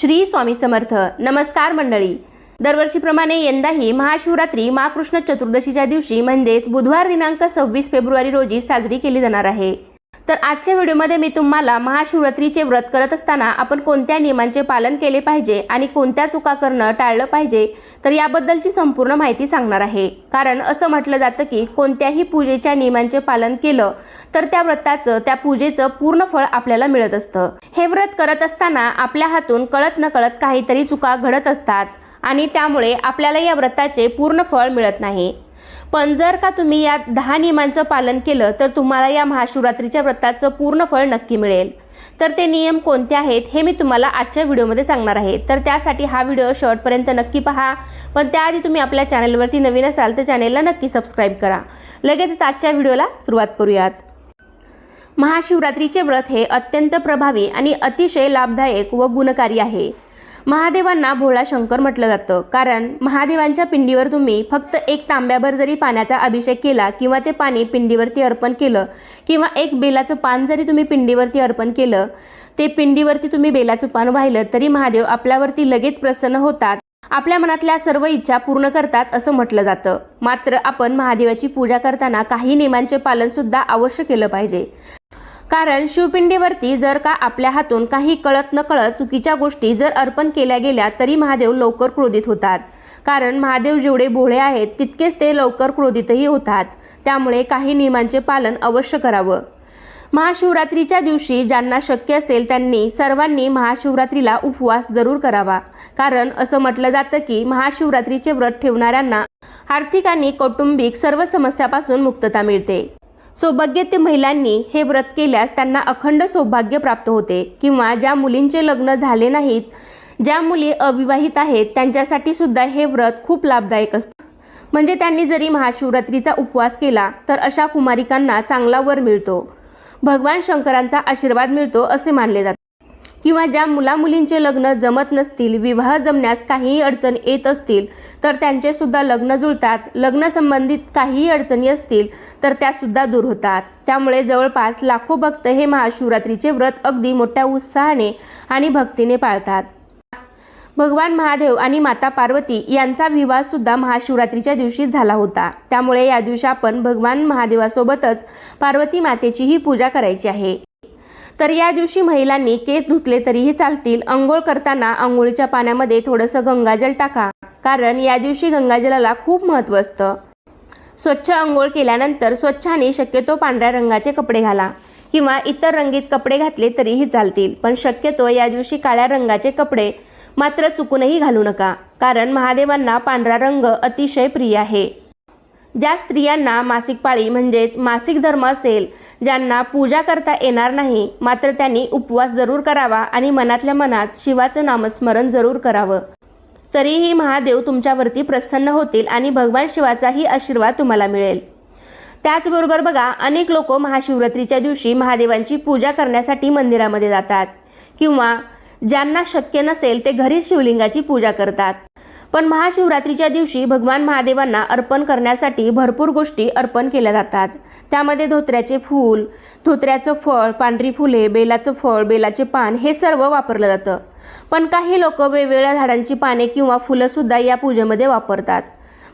श्री स्वामी समर्थ. नमस्कार मंडळी. दरवर्षीप्रमाणे यंदाही महाशिवरात्री महाकृष्ण चतुर्दशीच्या दिवशी म्हणजेच बुधवार दिनांक सव्वीस फेब्रुवारी रोजी साजरी केली जाणार आहे. तर आजच्या व्हिडिओमध्ये मी तुम्हाला महाशिवरात्रीचे व्रत करत असताना आपण कोणत्या नियमांचे पालन केले पाहिजे आणि कोणत्या चुका करणं टाळलं पाहिजे तर याबद्दलची संपूर्ण माहिती सांगणार आहे. कारण असं म्हटलं जातं की कोणत्याही पूजेच्या नियमांचे पालन केलं तर त्या व्रताचं त्या पूजेचं पूर्ण फळ आपल्याला मिळत असतं. हे व्रत करत असताना आपल्या हातून कळत न कळत काहीतरी चुका घडत असतात आणि त्यामुळे आपल्याला या व्रताचे पूर्ण फळ मिळत नाही. पण जर का तुम्ही या दहा नियमांचं पालन केलं तर तुम्हाला या महाशिवरात्रीच्या व्रताचं पूर्ण फळ नक्की मिळेल. तर ते नियम कोणते आहेत हे मी तुम्हाला आजच्या व्हिडिओमध्ये सांगणार आहे. तर त्यासाठी हा व्हिडिओ शॉर्टपर्यंत नक्की पहा. पण त्याआधी तुम्ही आपल्या चॅनलवरती नवीन असाल तर चॅनेलला नक्की सबस्क्राईब करा. लगेचच आजच्या व्हिडिओला सुरुवात करूयात. महाशिवरात्रीचे व्रत हे अत्यंत प्रभावी आणि अतिशय लाभदायक व गुणकारी आहे. महादेवांना भोळा शंकर म्हटलं जातं. कारण महादेवांच्या पिंडीवर तुम्ही फक्त एक तांब्याभर जरी पाण्याचा अभिषेक केला किंवा ते पाणी पिंडीवरती अर्पण केलं किंवा एक बेलाचं पान जरी तुम्ही पिंडीवरती अर्पण केलं ते पिंडीवरती तुम्ही बेलाचं पान वाहिलं तरी महादेव आपल्यावरती लगेच प्रसन्न होतात. आपल्या मनातल्या सर्व इच्छा पूर्ण करतात असं म्हटलं जातं. मात्र आपण महादेवाची पूजा करताना काही नियमांचे पालन सुद्धा अवश्य केलं पाहिजे. कारण शिवपिंडीवरती जर का आपल्या हातून काही कळत नकळत चुकीच्या गोष्टी जर अर्पण केल्या गेल्या तरी महादेव लवकर क्रोधित होतात. कारण महादेव जेवढे भोळे आहेत तितकेच ते लवकर क्रोधितही होतात. त्यामुळे काही नियमांचे पालन अवश्य करावं. महाशिवरात्रीच्या दिवशी ज्यांना शक्य असेल त्यांनी सर्वांनी महाशिवरात्रीला उपवास जरूर करावा. कारण असं म्हटलं जातं की महाशिवरात्रीचे व्रत ठेवणाऱ्यांना आर्थिक आणि कौटुंबिक सर्व समस्यापासून मुक्तता मिळते. सौभाग्यवती महिलांनी हे व्रत केल्यास त्यांना अखंड सौभाग्य प्राप्त होते. किंवा ज्या मुलींचे लग्न झाले नाहीत ज्या मुली अविवाहित आहेत त्यांच्यासाठी सुद्धा हे व्रत खूप लाभदायक असतं. म्हणजे त्यांनी जरी महाशिवरात्रीचा उपवास केला तर अशा कुमारिकांना चांगला वर मिळतो. भगवान शंकरांचा आशीर्वाद मिळतो असे मानले जाते. किंवा ज्या मुलामुलींचे लग्न जमत नसतील विवाह जमण्यास काहीही अडचण येत असतील तर त्यांचे सुद्धा लग्न जुळतात. लग्न संबंधित काहीही अडचणी असतील तर त्यासुद्धा दूर होतात. त्यामुळे जवळपास लाखो भक्त हे महाशिवरात्रीचे व्रत अगदी मोठ्या उत्साहाने आणि भक्तीने पाळतात. भगवान महादेव आणि माता पार्वती यांचा विवाह सुद्धा महाशिवरात्रीच्या दिवशी झाला होता. त्यामुळे या दिवशी आपण भगवान महादेवासोबतच पार्वती मातेचीही पूजा करायची आहे. तर या दिवशी महिलांनी केस धुतले तरीही चालतील. अंघोळ करताना आंघोळीच्या पाण्यामध्ये थोडंसं गंगाजल टाका. कारण या दिवशी गंगाजलाला खूप महत्त्व असतं. स्वच्छ अंघोळ केल्यानंतर स्वच्छाने शक्यतो पांढऱ्या रंगाचे कपडे घाला किंवा इतर रंगीत कपडे घातले तरीही चालतील. पण शक्यतो या दिवशी काळ्या रंगाचे कपडे मात्र चुकूनही घालू नका. कारण महादेवांना पांढरा रंग अतिशय प्रिय आहे. ज्या स्त्रियांना मासिक पाळी म्हणजेच मासिक धर्म असेल ज्यांना पूजा करता येणार नाही मात्र त्यांनी उपवास जरूर करावा आणि मनातल्या मनात शिवाचं नामस्मरण जरूर करावं. तरीही महादेव तुमच्यावरती प्रसन्न होतील आणि भगवान शिवाचाही आशीर्वाद तुम्हाला मिळेल. त्याचबरोबर बघा अनेक लोक महाशिवरात्रीच्या दिवशी महादेवांची पूजा करण्यासाठी मंदिरामध्ये जातात किंवा ज्यांना शक्य नसेल ते घरीच शिवलिंगाची पूजा करतात. पण महाशिवरात्रीच्या दिवशी भगवान महादेवांना अर्पण करण्यासाठी भरपूर गोष्टी अर्पण केल्या जातात. त्यामध्ये धोत्र्याचे फूल धोत्र्याचं फळ पांढरी फुले बेलाचं फळ बेलाचे पान हे सर्व वापरलं जातं. पण काही लोक वेगवेगळ्या झाडांची पाने किंवा फुलंसुद्धा या पूजेमध्ये वापरतात.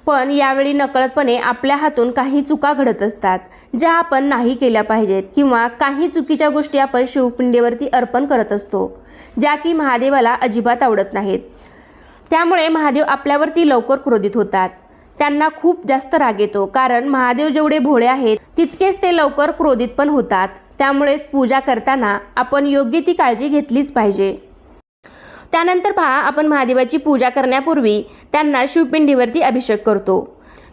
पण यावेळी नकळतपणे आपल्या हातून काही चुका घडत असतात ज्या आपण नाही केल्या पाहिजेत किंवा काही चुकीच्या गोष्टी आपण शिवपिंडीवरती अर्पण करत असतो ज्या की महादेवाला अजिबात आवडत नाहीत. त्यामुळे महादेव आपल्यावरती लवकर क्रोधित होतात. त्यांना खूप जास्त राग येतो कारण महादेव जेवढे भोळे आहेत तितकेच ते लवकर क्रोधित पण होतात. त्यामुळे पूजा करताना आपण योग्य ती काळजी घेतलीच पाहिजे. त्यानंतर पहा आपण महादेवाची पूजा करण्यापूर्वी त्यांना शिवपिंडीवरती अभिषेक करतो.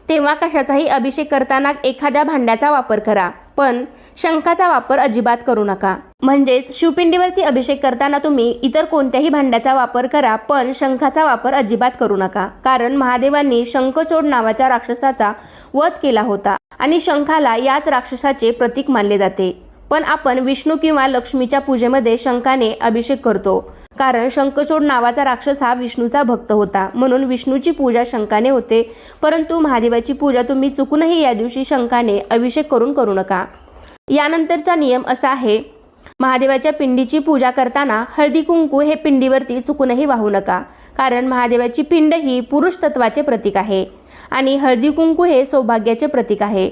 तेव्हा कशाचाही अभिषेक करताना एखाद्या भांड्याचा वापर करा. पण शंखाचा वापर अजिबात करू नका. म्हणजेच शिवपिंडीवरती अभिषेक करताना तुम्ही इतर कोणत्याही भांड्याचा वापर करा पण शंखाचा वापर अजिबात करू नका. कारण महादेवांनी शंखचोड नावाच्या राक्षसाचा वध केला होता आणि शंखाला याच राक्षसाचे प्रतीक मानले जाते. पण आपण विष्णू किंवा लक्ष्मीच्या पूजेमध्ये शंखाने अभिषेक करतो. कारण शंखचोड नावाचा राक्षस हा विष्णूचा भक्त होता. म्हणून विष्णूची पूजा शंकाने होते. परंतु महादेवाची पूजा तुम्ही चुकूनही या दिवशी शंखाने अभिषेक करून करू नका. यानंतरचा नियम असा आहे. महादेवाच्या पिंडीची पूजा करताना हळदी कुंकू हे पिंडीवरती चुकूनही वाहू नका. कारण महादेवाची पिंड ही पुरुष तत्वाचे प्रतीक आहे. आणि हळदी कुंकू हे सौभाग्याचे प्रतीक आहे.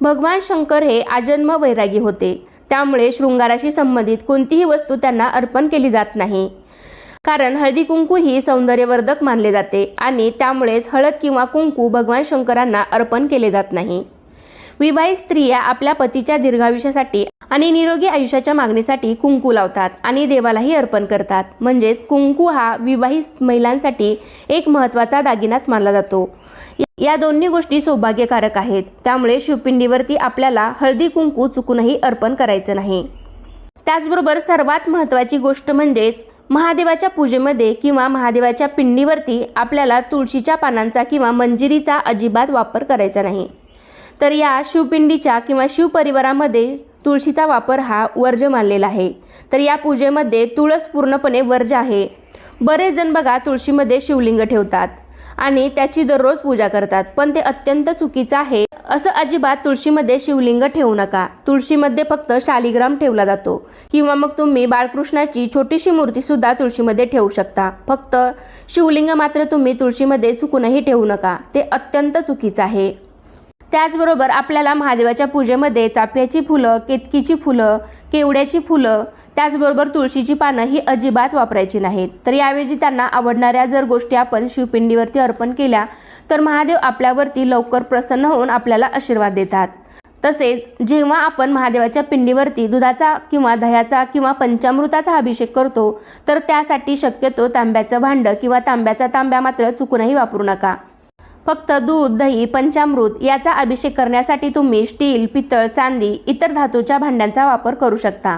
भगवान शंकर हे आजन्म वैरागी होते. त्यामुळे शृंगाराशी संबंधित कोणतीही वस्तू त्यांना अर्पण केली जात नाही. कारण हळदी कुंकू ही सौंदर्यवर्धक मानले जाते आणि त्यामुळेच हळद किंवा कुंकू भगवान शंकरांना अर्पण केले जात नाही. विवाहित स्त्रिया आपल्या पतीच्या दीर्घायुष्यासाठी आणि निरोगी आयुष्याच्या मागणीसाठी कुंकू लावतात आणि देवालाही अर्पण करतात. म्हणजेच कुंकू हा विवाहित महिलांसाठी एक महत्त्वाचा दागिनाच मानला जातो. या दोन्ही गोष्टी सौभाग्यकारक आहेत. त्यामुळे शिवपिंडीवरती आपल्याला हळदी कुंकू चुकूनही अर्पण करायचं नाही. त्याचबरोबर सर्वात महत्त्वाची गोष्ट म्हणजेच महादेवाच्या पूजेमध्ये किंवा महादेवाच्या पिंडीवरती आपल्याला तुळशीच्या पानांचा किंवा मंजिरीचा अजिबात वापर करायचा नाही. तर या शिवपिंडीच्या किंवा शिवपरिवारामध्ये तुळशीचा वापर हा वर्ज मानलेला आहे. तर या पूजेमध्ये तुळस पूर्णपणे वर्ज आहे. बरेच जण बघा तुळशीमध्ये शिवलिंग ठेवतात. आणि त्याची दररोज पूजा करतात. पण ते अत्यंत चुकीचं आहे असं अजिबात तुळशीमध्ये शिवलिंग ठेवू नका. तुळशीमध्ये फक्त शालिग्राम ठेवला जातो. किंवा मग तुम्ही बाळकृष्णाची छोटीशी मूर्तीसुद्धा तुळशीमध्ये ठेवू शकता. फक्त शिवलिंग मात्र तुम्ही तुळशीमध्ये चुकूनही ठेवू नका. ते अत्यंत चुकीचं आहे. त्याचबरोबर आपल्याला महादेवाच्या पूजेमध्ये चाफ्याची फुलं केतकीची फुलं केवड्याची फुलं त्याचबरोबर तुळशीची पानं ही अजिबात वापरायची नाहीत. तर याऐवजी त्यांना आवडणाऱ्या जर गोष्टी आपण शिवपिंडीवरती अर्पण केल्या तर महादेव आपल्यावरती लवकर प्रसन्न होऊन आपल्याला आशीर्वाद देतात. तसेच जेव्हा आपण महादेवाच्या पिंडीवरती दुधाचा किंवा दह्याचा किंवा पंचामृताचा अभिषेक करतो तर त्यासाठी शक्यतो तांब्याचं भांडं किंवा तांब्याचा तांब्या मात्र चुकूनही वापरू नका. फक्त दूध दही पंचामृत याचा अभिषेक करण्यासाठी तुम्ही स्टील पितळ चांदी इतर धातूच्या भांड्यांचा वापर करू शकता.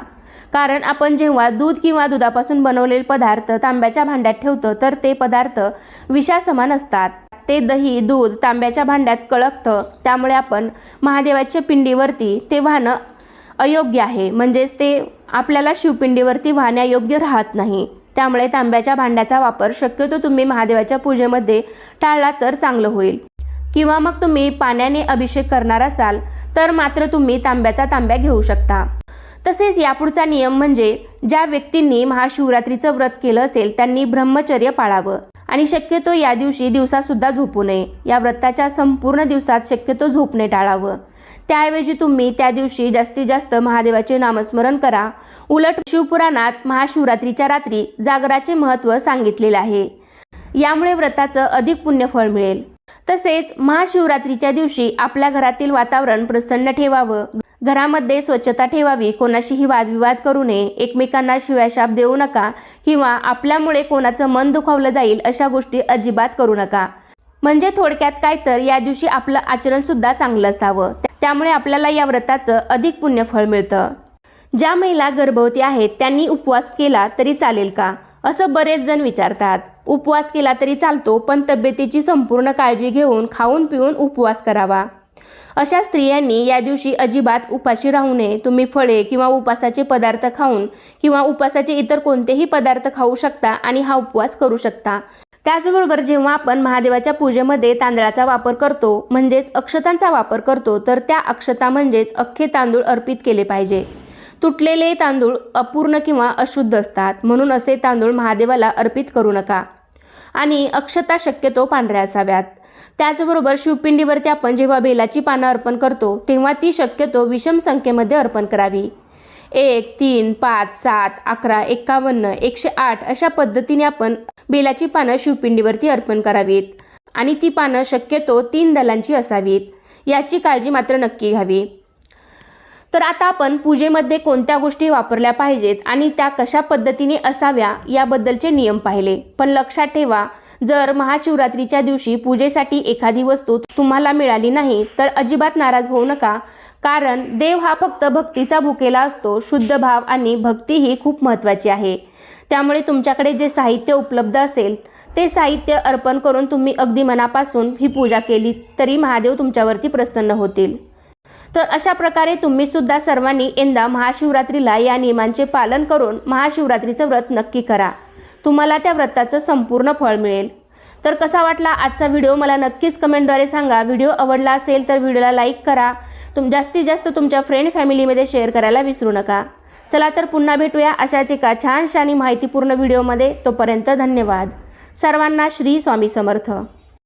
कारण आपण जेव्हा दूध किंवा दुधापासून बनवलेले पदार्थ तांब्याच्या भांड्यात ठेवतो तर ते पदार्थ विषासमान असतात. ते दही दूध तांब्याच्या भांड्यात कळकतं त्यामुळे आपण महादेवाच्या पिंडीवरती ते वाहणं अयोग्य आहे. म्हणजेच ते आपल्याला शिवपिंडीवरती वाहण्यायोग्य राहत नाही. त्यामुळे तांब्याच्या भांड्याचा वापर शक्यतो तुम्ही महादेवाच्या पूजेमध्ये टाळला तर चांगलं होईल. किंवा मग तुम्ही पाण्याने अभिषेक करणार असाल तर मात्र तुम्ही तांब्याचा तांब्या घेऊ शकता. तसेच यापुढचा नियम म्हणजे ज्या व्यक्तींनी महाशिवरात्रीचं व्रत केलं असेल त्यांनी ब्रह्मचर्य पाळावं. आणि शक्यतो या दिवशी दिवसासुद्धा झोपू नये. या व्रताच्या संपूर्ण दिवसात शक्यतो झोपणे टाळावं. त्याऐवजी तुम्ही त्या दिवशी जास्तीत जास्त महादेवाचे नामस्मरण करा. उलट शिवपुराणात महाशिवरात्रीच्या रात्री जागराचे महत्त्व सांगितलेले आहे. यामुळे व्रताचं अधिक पुण्यफळ मिळेल. तसेच महाशिवरात्रीच्या दिवशी आपल्या घरातील वातावरण प्रसन्न ठेवावं. घरामध्ये स्वच्छता ठेवावी कोणाशीही वादविवाद करू नये एकमेकांना शिव्याशाप देऊ नका किंवा आपल्यामुळे कोणाचं मन दुखावलं जाईल अशा गोष्टी अजिबात करू नका. म्हणजे थोडक्यात काय तर या दिवशी आपलं आचरणसुद्धा चांगलं असावं. त्यामुळे आपल्याला या व्रताचं अधिक पुण्यफळ मिळतं. ज्या महिला गर्भवती आहेत त्यांनी उपवास केला तरी चालेल का? असं बरेच जण विचारतात. उपवास केला तरी चालतो पण तब्येतीची संपूर्ण काळजी घेऊन खाऊन पिऊन उपवास करावा. अशा स्त्रियांनी या दिवशी अजिबात उपाशी राहू नये. तुम्ही फळे किंवा उपासाचे पदार्थ खाऊन किंवा उपासाचे इतर कोणतेही पदार्थ खाऊ शकता आणि हा उपवास करू शकता. त्याचबरोबर जेव्हा आपण महादेवाच्या पूजेमध्ये तांदळाचा वापर करतो म्हणजेच अक्षतांचा वापर करतो तर त्या अक्षता म्हणजेच अख्खे तांदूळ अर्पित केले पाहिजे. तुटलेले तांदूळ अपूर्ण किंवा अशुद्ध असतात. म्हणून असे तांदूळ महादेवाला अर्पित करू नका. आणि अक्षता शक्यतो पांढऱ्या असाव्यात. त्याचबरोबर शिवपिंडीवरती आपण जेव्हा बेलाची पानं अर्पण करतो तेव्हा ती शक्यतो विषम संख्येमध्ये अर्पण करावी. एक तीन पाच सात अकरा एक्कावन्न एकशे आठ अशा पद्धतीने आपण बेलाची पानं शिवपिंडीवरती अर्पण करावीत. आणि ती पानं शक्यतो तीन दलांची असावीत. याची काळजी मात्र नक्की घ्यावी. तर आता आपण पूजेमध्ये कोणत्या गोष्टी वापरल्या पाहिजेत आणि त्या कशा पद्धतीने असाव्या याबद्दलचे नियम पाहिले. पण लक्षात ठेवा जर महाशिवरात्रीच्या दिवशी पूजेसाठी एखादी वस्तू तुम्हाला मिळाली नाही तर अजिबात नाराज होऊ नका. कारण देव हा फक्त भक्तीचा भुकेला असतो शुद्ध भाव आणि भक्ती ही खूप महत्त्वाची आहे. त्यामुळे तुमच्याकडे जे साहित्य उपलब्ध असेल ते साहित्य अर्पण करून तुम्ही अगदी मनापासून ही पूजा केली तरी महादेव तुमच्यावरती प्रसन्न होतील. तर अशा प्रकारे तुम्ही सुद्धा सर्वांनी यंदा महाशिवरात्रीला या नियमांचे पालन करून महाशिवरात्रीचं व्रत नक्की करा. तुम्हाला त्या व्रताचं संपूर्ण फळ मिळेल. तर कसा वाटला आजचा व्हिडिओ? मला नक्कीच कमेंटद्वारे सांगा. व्हिडिओ आवडला असेल तर व्हिडिओला लाईक करा. तुम जास्तीत जास्त तुमच्या फ्रेंड फॅमिलीमध्ये शेअर करायला विसरू नका. चला तर पुन्हा भेटूया अशाच एका छानशा आणि माहितीपूर्ण व्हिडिओमध्ये. तोपर्यंत धन्यवाद. सर्वांना श्री स्वामी समर्थ.